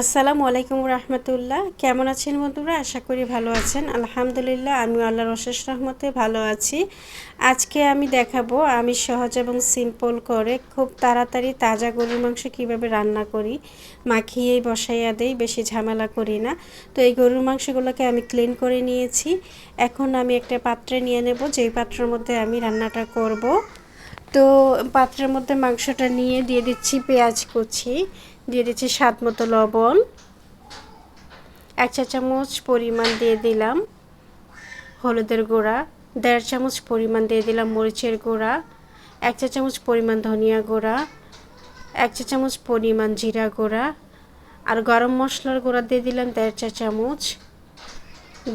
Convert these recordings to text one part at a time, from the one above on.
আসসালামু আলাইকুম রহমতুল্লাহ। কেমন আছেন বন্ধুরা? আশা করি ভালো আছেন। আলহামদুলিল্লাহ আমি আল্লাহর অশেষ রহমতে ভালো আছি। আজকে আমি দেখাবো আমি সহজ এবং সিম্পল করে খুব তাড়াতাড়ি তাজা গরুর মাংস কীভাবে রান্না করি মাখিয়েই বসাইয়া দেই, বেশি ঝামেলা করি না। তো এই গরুর মাংসগুলোকে আমি ক্লিন করে নিয়েছি। এখন আমি একটা পাত্রে নিয়ে নেব, যেই পাত্রের মধ্যে আমি রান্নাটা করব। তো পাত্রের মধ্যে মাংসটা নিয়ে দিয়ে দিচ্ছি পেঁয়াজ কুচি, দিয়ে দিচ্ছি স্বাদ মতো লবণ, এক চা চামচ পরিমাণ দিয়ে দিলাম হলুদের গুঁড়া, দেড় চামচ পরিমাণ দিয়ে দিলাম মরিচের গুঁড়া, এক চা চামচ পরিমাণ ধনিয়া গুঁড়া, এক চা চামচ পরিমাণ জিরা গুঁড়া, আর গরম মশলার গুঁড়া দিয়ে দিলাম দেড় চা চামচ,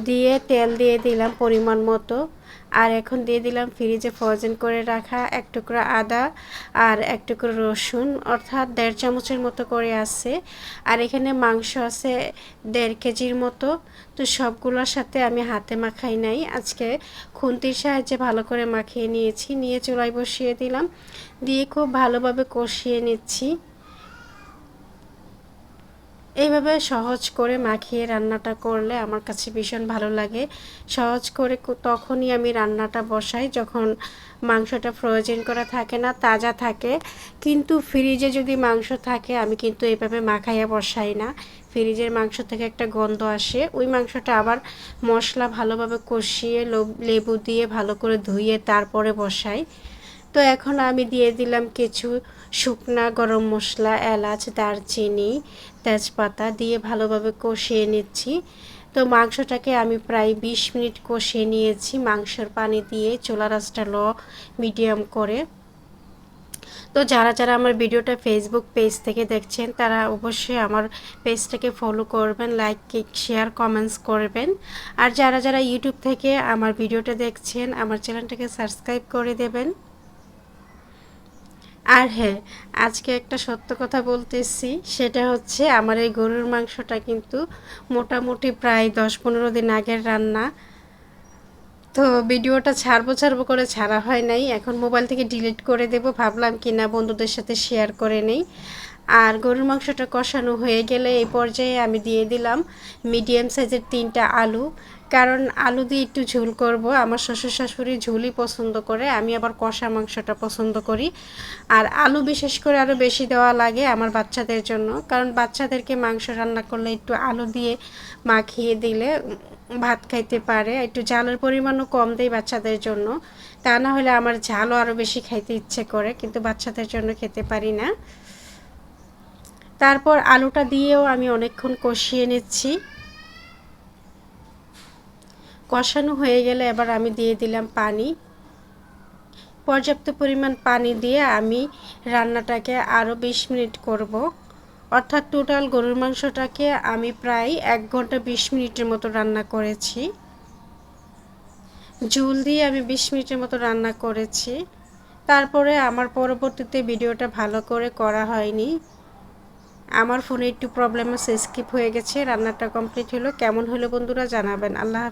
দিয়ে তেল দিয়ে দিলাম পরিমাণ মতো। আর এখন দিয়ে দিলাম ফ্রিজে ফ্রোজেন করে রাখা এক টুকরো আদা আর এক টুকরো রসুন, অর্থাৎ দেড় চামচের মতো করে আছে। আর এখানে মাংস আছে দেড় কেজির মতো। তো সবগুলোর সাথে আমি হাতে মাখাই নাই। আজকে খুন্তির সাহায্যে ভালো করে মাখিয়ে নিয়েছি। নিয়ে চুলায় বসিয়ে দিলাম। দিয়ে খুব ভালোভাবে কষিয়ে নিচ্ছি। এইভাবে সহজ করে মাখিয়ে রান্নাটা করলে আমার কাছে ভীষণ ভালো লাগে। সহজ করে তখনই আমি রান্নাটা বসাই যখন মাংসটা ফ্রোজেন করা থাকে না, তাজা থাকে। কিন্তু ফ্রিজে যদি মাংস থাকে, আমি কিন্তু এইভাবে মাখাইয়া বসাই না। ফ্রিজের মাংস থেকে একটা গন্ধ আসে। ওই মাংসটা আবার মশলা ভালোভাবে কষিয়ে লেবু দিয়ে ভালো করে ধুয়ে তারপরে বসাই। তো এখন আমি দিয়ে দিলাম কিছু শুকনা গরম মশলা, এলাচ, দারচিনি, তেজপাতা দিয়ে ভালোভাবে কষিয়ে নিচ্ছি। তো মাংসটাকে আমি প্রায় বিশ মিনিট কষিয়ে নিয়েছি মাংসের পানি দিয়ে চোলা রাসটা ল, মিডিয়াম করে। তো যারা যারা আমার ভিডিওটা ফেসবুক পেজ থেকে দেখছেন, তারা অবশ্যই আমার পেজটাকে ফলো করবেন লাইক শেয়ার কমেন্টস করবেন। আর যারা যারা ইউটিউব থেকে আমার ভিডিওটা দেখছেন, আমার চ্যানেলটাকে সাবস্ক্রাইব করে দেবেন। আর হ্যাঁ আজকে একটা সত্য কথা বলতেছি, সেটা হচ্ছে আমার এই গরুর মাংসটা কিন্তু মোটামুটি প্রায় দশ পনেরো দিন আগের রান্না। তো ভিডিওটা ছাড়বো ছাড়বো করে ছাড়া হয় নাই, এখন মোবাইল থেকে ডিলিট করে দেব, ভাবলাম কি না বন্ধুদের সাথে শেয়ার করে নেই। আর গরুর মাংসটা কষানো হয়ে গেলে এই পর্যায়ে আমি দিয়ে দিলাম মিডিয়াম সাইজের তিনটা আলু। কারণ আলু দিয়ে একটু ঝোল করব। আমার শ্বশুর শাশুড়ি ঝোলই পছন্দ করে, আমি আবার কষা মাংসটা পছন্দ করি। আর আলু বিশেষ করে আরও বেশি দেওয়া লাগে আমার বাচ্চাদের জন্য। কারণ বাচ্চাদেরকে মাংস রান্না করলে একটু আলু দিয়ে মাখিয়ে দিলে ভাত খাইতে পারে। একটু ঝালের পরিমাণও কম দেয় বাচ্চাদের জন্য। তা না হলে আমার ঝালও আরও বেশি খাইতে ইচ্ছে করে, কিন্তু বাচ্চাদের জন্য খেতে পারি না। তারপর আলুটা দিয়েও আমি অনেকক্ষণ কষিয়ে নিচ্ছি। কষানো হয়ে গেলে এবার আমি দিয়ে দিলাম পানি। পর্যাপ্ত পরিমাণ পানি দিয়ে আমি রান্নাটাকে আরও বিশ মিনিট করব। অর্থাৎ টোটাল গরুর মাংসটাকে আমি প্রায় এক ঘণ্টা বিশ মিনিটের মতো রান্না করেছি। ঝুল দিয়ে আমি বিশ মিনিটের মতো রান্না করেছি। তারপরে আমার পরবর্তীতে ভিডিওটা ভালো করে করা হয়নি। আমার ফোনে একটু প্রবলেম আছে স্কিপ হয়ে গেছে, রান্নাটা কমপ্লিট হলো। কেমন হলো বন্ধুরা জানাবেন। আল্লাহ